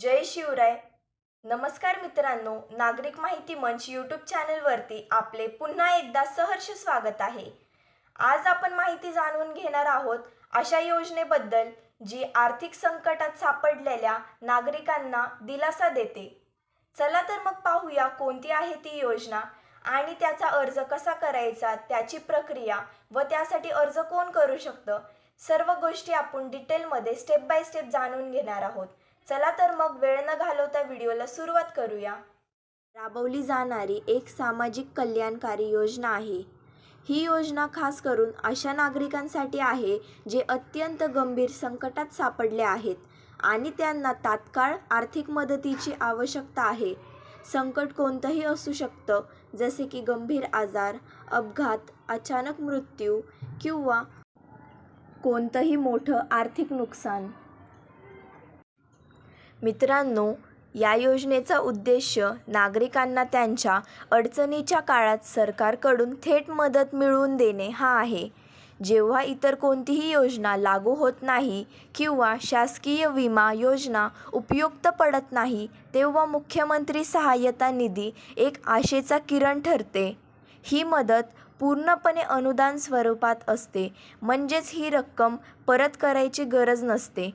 जय शिवराय. नमस्कार मित्रांनो नागरिक माहिती मंच यूट्यूब चॅनलवरती आपले पुन्हा एकदा सहर्ष स्वागत आहे. आज आपण माहिती जाणून घेणार आहोत अशा योजनेबद्दल जी आर्थिक संकटात सापडलेल्या नागरिकांना दिलासा देते. चला तर मग पाहूया कोणती आहे ती योजना आणि त्याचा अर्ज कसा करायचा त्याची प्रक्रिया व त्यासाठी अर्ज कोण करू शकतं सर्व गोष्टी आपण डिटेलमध्ये स्टेप बाय स्टेप जाणून घेणार आहोत. चला तर मग वेळ न घालवता व्हिडिओला सुरुवात करूया. राबवली जाणारी एक सामाजिक कल्याणकारी योजना आहे. ही योजना खास करून अशा नागरिकांसाठी आहे जे अत्यंत गंभीर संकटात सापडले आहेत आणि त्यांना तात्काळ आर्थिक मदतीची आवश्यकता आहे. संकट कोणतंही असू शकतं जसे की गंभीर आजार अपघात अचानक मृत्यू किंवा कोणतंही मोठं आर्थिक नुकसान. मित्रांनो या योजनेचा उद्देश नागरिकांना त्यांच्या अडचणीच्या काळात सरकारकडून थेट मदत मिळवून देणे हा आहे. जेव्हा इतर कोणतीही योजना लागू होत नाही किंवा शासकीय विमा योजना उपयुक्त पडत नाही तेव्हा मुख्यमंत्री सहाय्यता निधी एक आशेचा किरण ठरते. ही मदत पूर्णपणे अनुदान स्वरूपात असते म्हणजेच ही रक्कम परत करायची गरज नसते.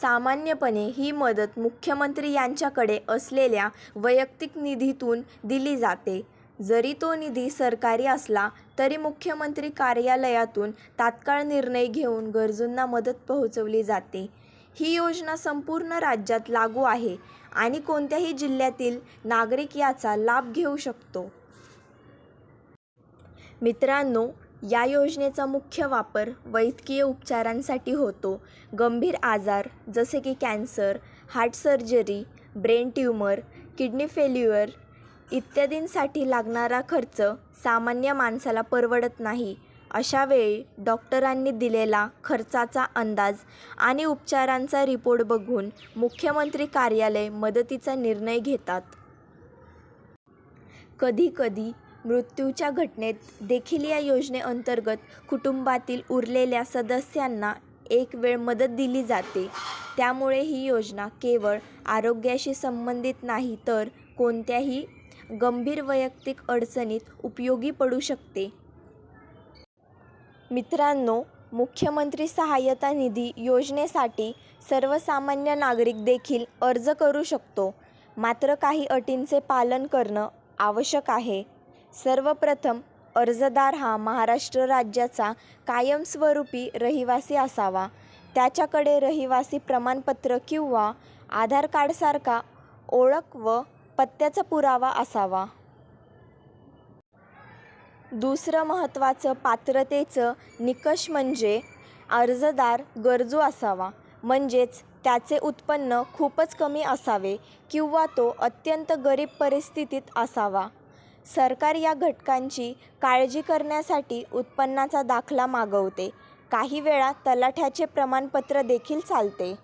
सामान्यपणे ही मदत मुख्यमंत्री यांच्याकडे असलेल्या वैयक्तिक निधीतून दिली जाते. जरी तो निधी सरकारी असला तरी मुख्यमंत्री कार्यालयातून तात्काळ निर्णय घेऊन गरजूंना मदत पोहोचवली जाते. ही योजना संपूर्ण राज्यात लागू आहे आणि कोणत्याही जिल्ह्यातील नागरिक याचा लाभ घेऊ शकतो. मित्रांनो या योजनेचा मुख्य वापर वैद्यकीय उपचारांसाठी होतो. गंभीर आजार जसे की cancer heart surgery brain tumour kidney failure इत्यादींसाठी लागणारा खर्च सामान्य माणसाला परवडत नाही. अशा वेळी डॉक्टरांनी दिलेला खर्चाचा अंदाज आणि उपचारांचा रिपोर्ट बघून मुख्यमंत्री कार्यालय मदतीचा निर्णय घेतात. कधीकधी मृत्यूच्या घटनेत देखील या योजनेअंतर्गत कुटुंबातील उरलेल्या सदस्यांना एक वेळ मदत दिली जाते. त्यामुळे ही योजना केवळ आरोग्याशी संबंधित नाही तर कोणत्याही गंभीर वैयक्तिक अडचणीत उपयोगी पडू शकते. मित्रांनो मुख्यमंत्री सहाय्यता निधी योजनेसाठी सर्वसामान्य नागरिक देखील अर्ज करू शकतो. मात्र काही अटींचे पालन करणं आवश्यक आहे. सर्वप्रथम अर्जदार हा महाराष्ट्र राज्याचा कायमस्वरूपी रहिवासी असावा. त्याच्याकडे रहिवासी प्रमाणपत्र किंवा आधार कार्डसारखा ओळख व पत्त्याचा पुरावा असावा. दुसरं महत्त्वाचं पात्रतेचं निकष म्हणजे अर्जदार गरजू असावा. म्हणजेच त्याचे उत्पन्न खूपच कमी असावे किंवा तो अत्यंत गरीब परिस्थितीत असावा. सरकार या घटकांची काळजी करण्यासाठी उत्पन्नाचा दाखला मागवते. काही वेळा तलाठ्याचे प्रमाणपत्र देखील चालते.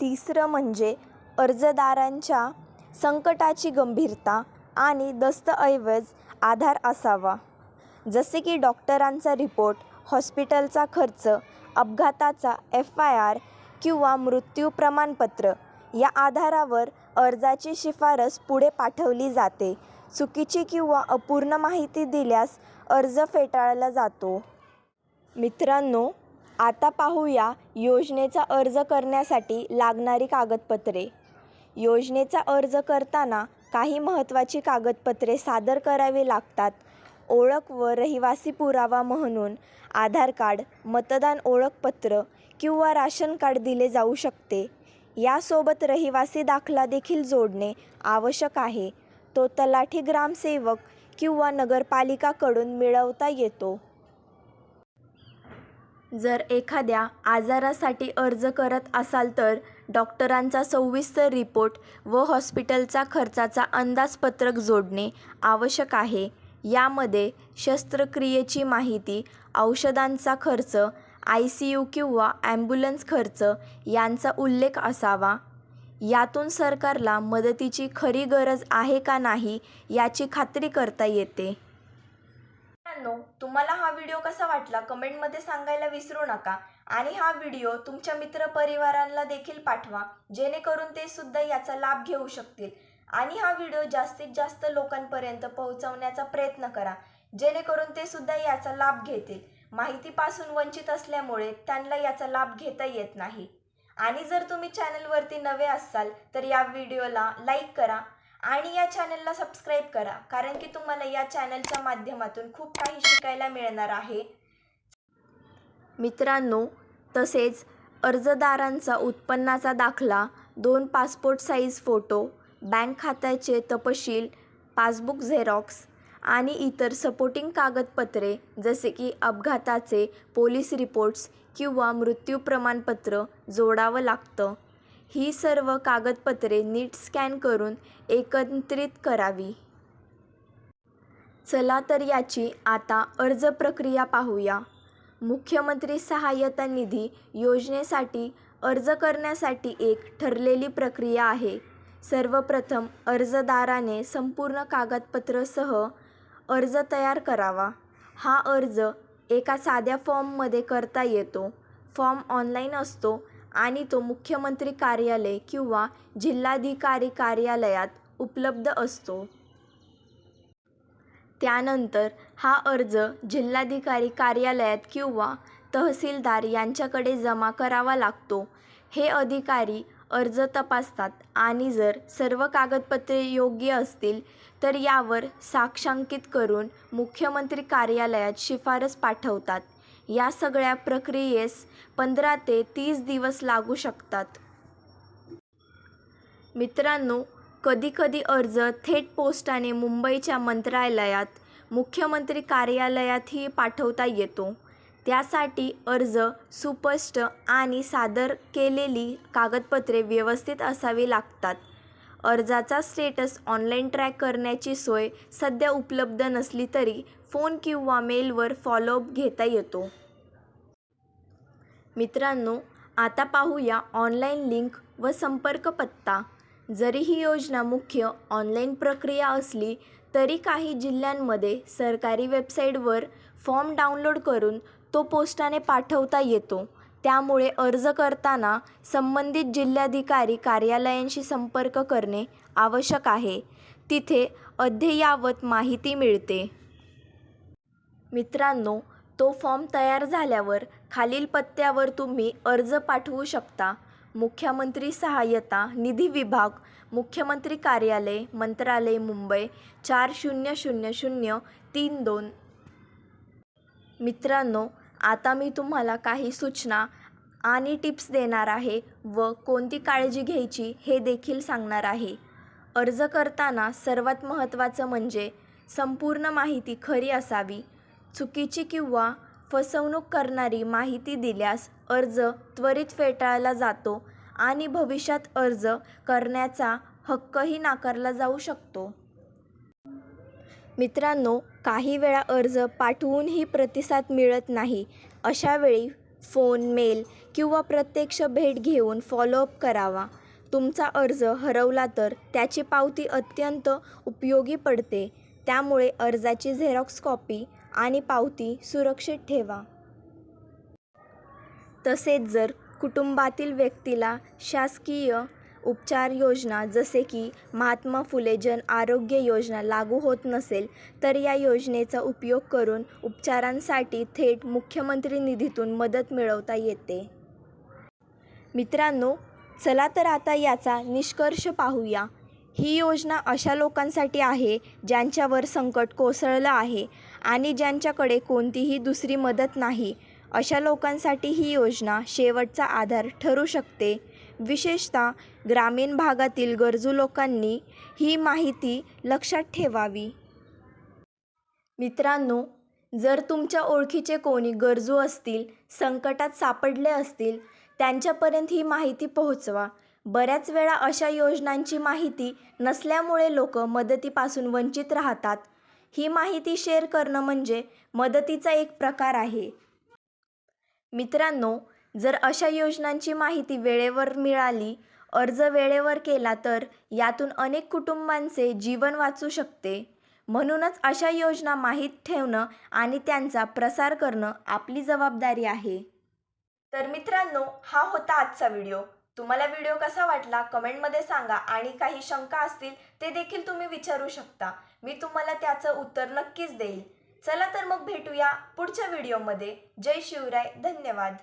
तिसरं म्हणजे अर्जदारांच्या संकटाची गंभीरता आणि दस्तऐवज आधार असावा. जसे की डॉक्टरांचा रिपोर्ट हॉस्पिटलचा खर्च अपघाताचा एफ आय आर किंवा मृत्यू प्रमाणपत्र या आधारावर अर्जाची शिफारस पुढे पाठवली जाते. चुकीची किंवा अपूर्ण माहिती दिल्यास अर्ज फेटाळला जातो. मित्रांनो आता पाहूया योजनेचा अर्ज करण्यासाठी लागणारी कागदपत्रे. योजनेचा अर्ज करताना काही महत्त्वाची कागदपत्रे सादर करावी लागतात. ओळख व रहिवासी पुरावा म्हणून आधार कार्ड मतदान ओळखपत्र किंवा राशन कार्ड दिले जाऊ शकते. यासोबत रहिवासी दाखला देखील जोडणे आवश्यक आहे. तो तलाठी ग्रामसेवक किंवा नगरपालिकाकडून मिळवता येतो. जर एखाद्या आजारासाठी अर्ज करत असाल तर डॉक्टरांचा सविस्तर रिपोर्ट व हॉस्पिटलचा खर्चाचा अंदाजपत्रक जोडणे आवश्यक आहे. यामध्ये शस्त्रक्रियेची माहिती औषधांचा खर्च आय सी यू किंवा ॲम्ब्युलन्स खर्च यांचा उल्लेख असावा? यातून सरकारला मदतीची खरी गरज आहे का नाही याची खात्री करता येते. मित्रांनो तुम्हाला हा व्हिडिओ कसा वाटला कमेंटमध्ये सांगायला विसरू नका आणि हा व्हिडिओ तुमच्या मित्रपरिवारांना देखील पाठवा जेणेकरून ते सुद्धा याचा लाभ घेऊ शकतील. आणि हा व्हिडिओ जास्तीत जास्त लोकांपर्यंत पोहोचवण्याचा प्रयत्न करा जेणेकरून ते सुद्धा याचा लाभ घेतील. माहितीपासून वंचित असल्यामुळे त्यांना याचा लाभ घेता येत नाही. आणि जर तुम्ही चॅनलवरती नवे असाल तर या व्हिडिओला लाईक करा आणि या चॅनलला सबस्क्राईब करा कारण की तुम्हाला या चॅनलच्या माध्यमातून खूप काही शिकायला मिळणार आहे. मित्रांनो तसेच अर्जदारांचा उत्पन्नाचा दाखला दोन पासपोर्ट साईज फोटो बँक खात्याचे तपशील पासबुक झेरॉक्स आणि इतर सपोर्टिंग कागदपत्रे जसे की अपघाताचे पोलीस रिपोर्ट्स किंवा मृत्यू प्रमाणपत्र जोडावं लागतं. ही सर्व कागदपत्रे नीट स्कॅन करून एकत्रित करावी. चला तर याची आता अर्ज प्रक्रिया पाहूया. मुख्यमंत्री सहाय्यता निधी योजनेसाठी अर्ज करण्यासाठी एक ठरलेली प्रक्रिया आहे. सर्वप्रथम अर्जदाराने संपूर्ण कागदपत्रसह अर्ज तयार करावा. हा अर्ज एका साध्या फॉर्ममध्ये करता येतो. फॉर्म ऑनलाईन असतो आणि तो मुख्यमंत्री कार्यालय किंवा जिल्हाधिकारी कार्यालयात उपलब्ध असतो. त्यानंतर हा अर्ज जिल्हाधिकारी कार्यालयात किंवा तहसीलदार यांच्याकडे जमा करावा लागतो. हे अधिकारी अर्ज तपासतात आणि जर सर्व कागदपत्रे योग्य असतील तर यावर साक्षांकित करून मुख्यमंत्री कार्यालयात शिफारस पाठवतात. या सगळ्या प्रक्रियेस पंधरा ते तीस दिवस लागू शकतात. मित्रांनो कधीकधी अर्ज थेट पोस्टाने मुंबईच्या मंत्रालयात मुख्यमंत्री कार्यालयातही पाठवता येतो. त्यासाठी अर्ज सुस्पष्ट आणि सादर केलेली कागदपत्रे व्यवस्थित असावी लागतात. अर्जाचा स्टेटस ऑनलाईन ट्रॅक करण्याची सोय सध्या उपलब्ध नसली तरी फोन किंवा मेलवर फॉलोअप घेता येतो. मित्रांनो आता पाहूया ऑनलाईन लिंक व संपर्क पत्ता. जरी ही योजना मुख्य ऑनलाईन प्रक्रिया असली तरी काही जिल्ह्यांमध्ये सरकारी वेबसाईटवर फॉर्म डाउनलोड करून तो पोस्टाने पाठवता येतो. त्यामुळे अर्ज करताना संबंधित जिल्हाधिकारी कार्यालयांशी संपर्क करणे आवश्यक आहे. तिथे अद्ययावत माहिती मिळते. मित्रांनो तो फॉर्म तयार झाल्यावर खालील पत्त्यावर तुम्ही अर्ज पाठवू शकता. मुख्यमंत्री सहाय्यता निधी विभाग मुख्यमंत्री कार्यालय मंत्रालय मुंबई चार शून्य शून्य शून्य तीन दोन. मित्रांनो आता मी तुम्हाला काही सूचना आणि टिप्स देणार आहे व कोणती काळजी घ्यायची हे देखील सांगणार आहे. अर्ज करताना सर्वात महत्त्वाचं म्हणजे संपूर्ण माहिती खरी असावी. चुकीची किंवा फसवणूक करणारी माहिती दिल्यास अर्ज त्वरित फेटाळला जातो आणि भविष्यात अर्ज करण्याचा हक्कही नाकारला जाऊ शकतो. मित्रांनो काही वेळा अर्ज पाठवूनही प्रतिसाद मिळत नाही. अशावेळी फोन मेल किंवा प्रत्यक्ष भेट घेऊन फॉलोअप करावा. तुमचा अर्ज हरवला तर त्याची पावती अत्यंत उपयोगी पडते. त्यामुळे अर्जाची झेरॉक्स कॉपी आणि पावती सुरक्षित ठेवा. तसेच जर कुटुंबातील व्यक्तीला शासकीय उपचार योजना जसे की महात्मा फुले जन आरोग्य योजना लागू होत नसेल तर या योजनेचा उपयोग करून उपचारांसाठी थेट मुख्यमंत्री निधीतून मदत मिळवता येते. मित्रांनो चला तर आता याचा निष्कर्ष पाहूया. ही योजना अशा लोकांसाठी आहे ज्यांच्यावर संकट कोसळलं आहे आणि ज्यांच्याकडे कोणतीही दुसरी मदत नाही. अशा लोकांसाठी ही योजना शेवटचा आधार ठरू शकते. विशेषतः ग्रामीण भागातील गरजू लोकांनी ही माहिती लक्षात ठेवावी. मित्रांनो जर तुमच्या ओळखीचे कोणी गरजू असतील संकटात सापडले असतील त्यांच्यापर्यंत ही माहिती पोहोचवा. बऱ्याच वेळा अशा योजनांची माहिती नसल्यामुळे लोक मदतीपासून वंचित राहतात. ही माहिती शेअर करणं म्हणजे मदतीचा एक प्रकार आहे. मित्रांनो जर अशा योजनांची माहिती वेळेवर मिळाली अर्ज वेळेवर केला तर यातून अनेक कुटुंबांचे जीवन वाचू शकते. म्हणूनच अशा योजना माहीत ठेवणं आणि त्यांचा प्रसार करणं आपली जबाबदारी आहे. तर मित्रांनो हा होता आजचा व्हिडिओ. तुम्हाला व्हिडिओ कसा वाटला कमेंटमध्ये सांगा आणि काही शंका असतील ते देखील तुम्ही विचारू शकता. मी तुम्हाला त्याचं उत्तर नक्कीच देईल. चला तर मग भेटूया पुढच्या व्हिडिओमध्ये. जय शिवराय धन्यवाद.